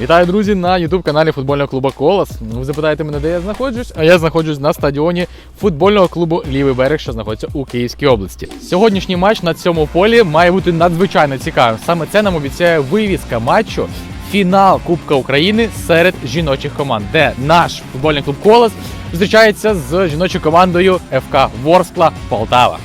Вітаю, друзі, на youtube каналі футбольного клубу Колос. Ну, Ви запитаєте мене, де я знаходжусь? А я знаходжусь на стадіоні футбольного клубу Лівий берег, що знаходиться у Київській області. Сьогоднішній матч на цьому полі має бути надзвичайно цікавим. Саме це нам обіцяє вивіска матчу. Фінал Кубка України серед жіночих команд, де наш футбольний клуб Колос зустрічається з жіночою командою ФК Ворскла Полтава.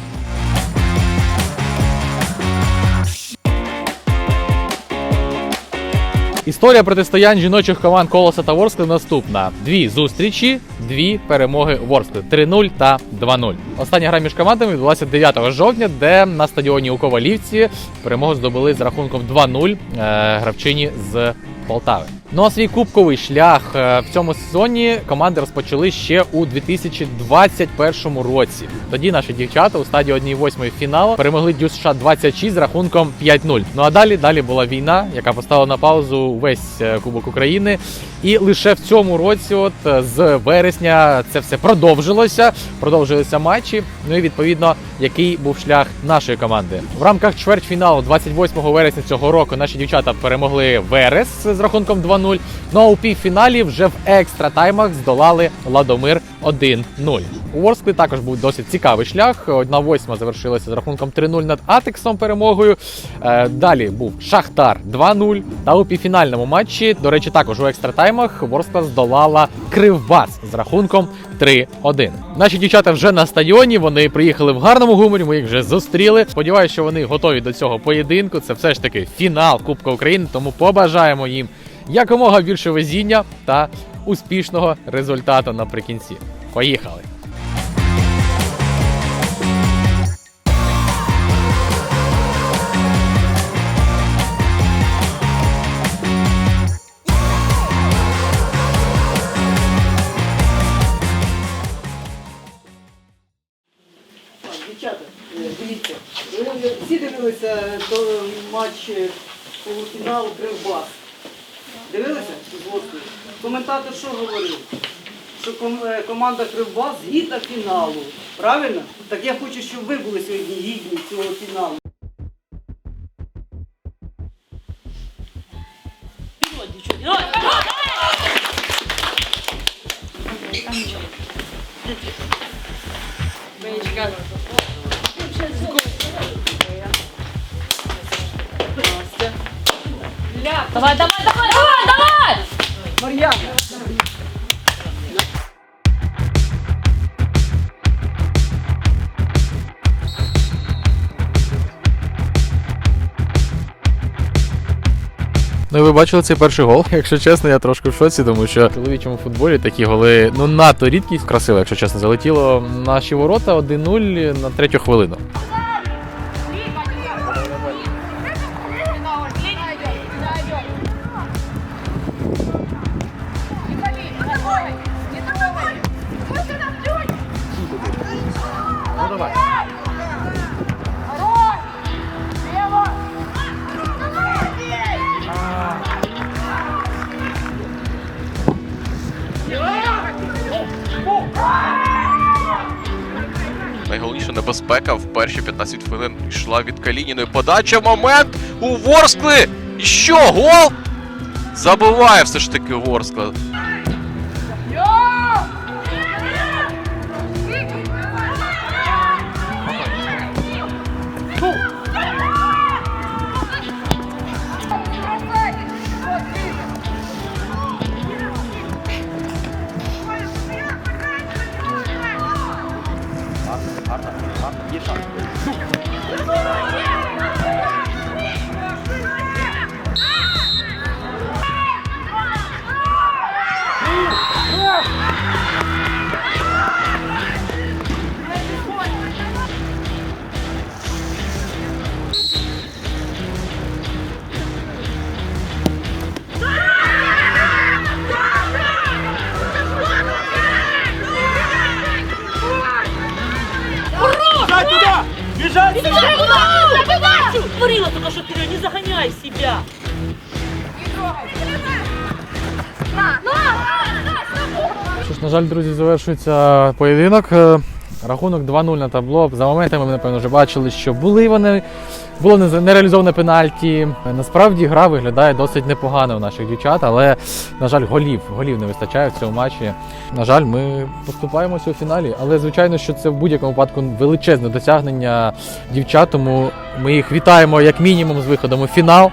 Історія протистоянь жіночих команд Колоса та Ворскли наступна: дві зустрічі, дві перемоги Ворскли 3-0 та 2-0. Остання гра між командами відбулася 9 жовтня, де на стадіоні у Ковалівці перемогу здобули з рахунком 2-0 е, гравчині з Полтави. Ну а свій кубковий шлях е, в цьому сезоні команди розпочали ще у 2021 році. Тоді наші дівчата у стадії 1-8 фіналу перемогли Дюс США 26 з рахунком 5-0. Ну а далі далі була війна, яка поставила на паузу весь е, Кубок України. І лише в цьому році, от е, з вересня, це все продовжилося. Продовжилися матчі. Ну і відповідно, який був шлях нашої команди в рамках чвертьфіналу 28 вересня цього року. Наші дівчата перемогли Верес з рахунком 2-0. Ну а у півфіналі вже в екстра таймах здолали Ладомир 1-0. У Ворсклі також був досить цікавий шлях. Одна восьма завершилася з рахунком 3-0 над Атексом перемогою. Е, Далі був Шахтар 2-0. Та у півфінальному матчі, до речі, також у екстра таймах Ворскла здолала Кривбас з рахунком 3-1. Наші дівчата вже на стадіоні. Вони приїхали в гарному гуморі. Ми їх вже зустріли. Сподіваюся, що вони готові до цього поєдинку. Це все ж таки фінал Кубка України. Тому побажаємо їм якомога більше везіння та успішного результату наприкінці. Поїхали! Дівчата, е, дивіться, ви всі дивилися то матч е, полуфіналу Кривбас. Дивилися Коментатор що говорив? Що е, команда Кривбас гідна фіналу. Правильно? Так я хочу, щоб ви були сьогодні гідні цього фіналу. Девчонки, давай! Давай, давай, давай, давай, давай! Мар'яна! Ну і ви бачили цей перший гол. Якщо чесно, я трошки в шоці, тому що в чоловічому футболі такі голи ну надто рідкість красиво, якщо чесно, залетіло наші ворота 1-0 на третю хвилину. Найголовніша небезпека в перші 15 хвилин йшла від Калініної. Подача момент у Ворскли! І що, гол? Забиває все ж таки Ворскла. ปั๊บปั๊บยี่สิบสอง только что не загоняй себя. Що ж, на жаль, друзі, завершується поєдинок. Е, Рахунок 2-0 на табло. За моментами ми, напевно, вже бачили, що були вони. Було не- нереалізоване пенальті. Насправді гра виглядає досить непогано у наших дівчат, але, на жаль, голів, голів не вистачає в цьому матчі. На жаль, ми поступаємося у фіналі. Але звичайно, що це в будь-якому випадку величезне досягнення дівчат, тому ми їх вітаємо як мінімум з виходом у фінал.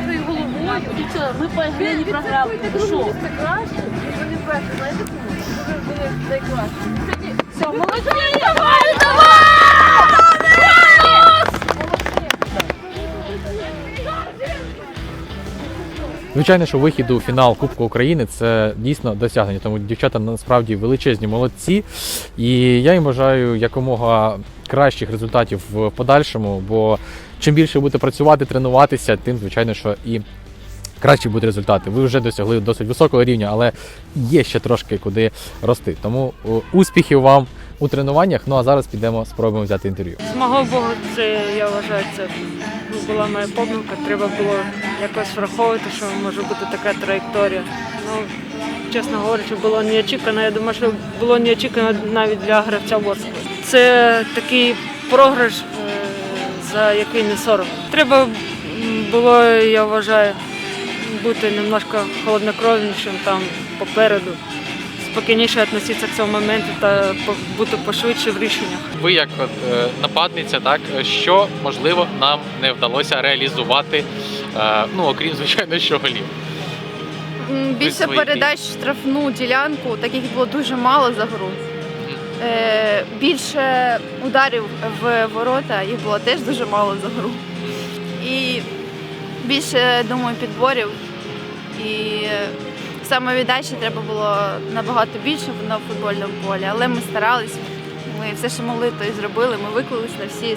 Піднятою головою. И что, мы по игре не програли. Відсвяткуйте Ты другу краще, вони перші. Знаєте? Тому що були найкращі. Все, молодец! давай, давай! Звичайно, що вихід у фінал Кубку України це дійсно досягнення. Тому дівчата насправді величезні молодці. І я їм бажаю якомога кращих результатів в подальшому, бо чим більше будете працювати, тренуватися, тим звичайно, що і кращі будуть результати. Ви вже досягли досить високого рівня, але є ще трошки куди рости. Тому успіхів вам у тренуваннях. Ну а зараз підемо спробуємо взяти інтерв'ю. З мого боку, це я вважаю, це була моя помилка. Треба було якось враховувати, що може бути така траєкторія. Ну, чесно говорячи, було неочікувано. Я думаю, що було неочікувано навіть для гравця Ворскли. Це такий програш, е, за який не соромно. Треба було, я вважаю, бути немножко холоднокровнішим там попереду. Спокійніше відноситися к цьому моменту та бути пошвидше в рішеннях. Ви як от, е, нападниця, так що можливо нам не вдалося реалізувати, е, ну окрім звичайно, що голів. Більше передач штрафну ділянку, таких було дуже мало за гру. Е, більше ударів в ворота, їх було теж дуже мало за гру. І більше, думаю, підборів. І самовіддачі треба було набагато більше на футбольному полі, але ми старались. Ми все, що могли, то і зробили. Ми виклались на всі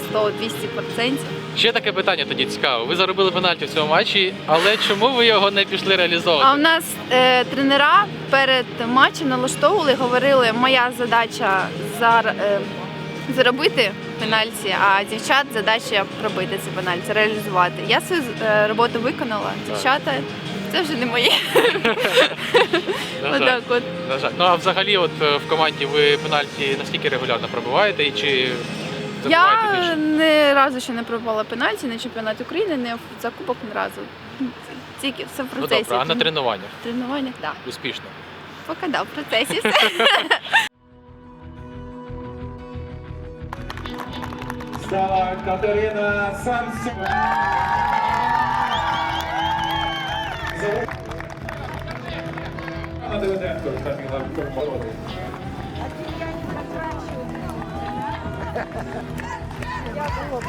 100-200%. Ще таке питання тоді цікаве. Ви заробили пенальті в цьому матчі, але чому ви його не пішли реалізовувати? А в нас е, тренера перед матчем налаштовували, говорили, моя задача зар, е, заробити пенальті, а дівчат задача пробити ці пенальті, реалізувати. Я свою е, роботу виконала. Дівчата це вже не моє. На жаль, Отак от. на жаль. Ну а взагалі, от е, в команді ви пенальті наскільки регулярно пробиваєте і чи Я ні разу ще не пробувала пенальті на чемпіонат України, не в закупок ні разу. Тільки все в Ну добре, а на тренуваннях В тренуваннях, так. успішно. Поки да, в процесі все. Стала Катерина Самсюк. Анна Давиденко, Каміла Кормолова. О!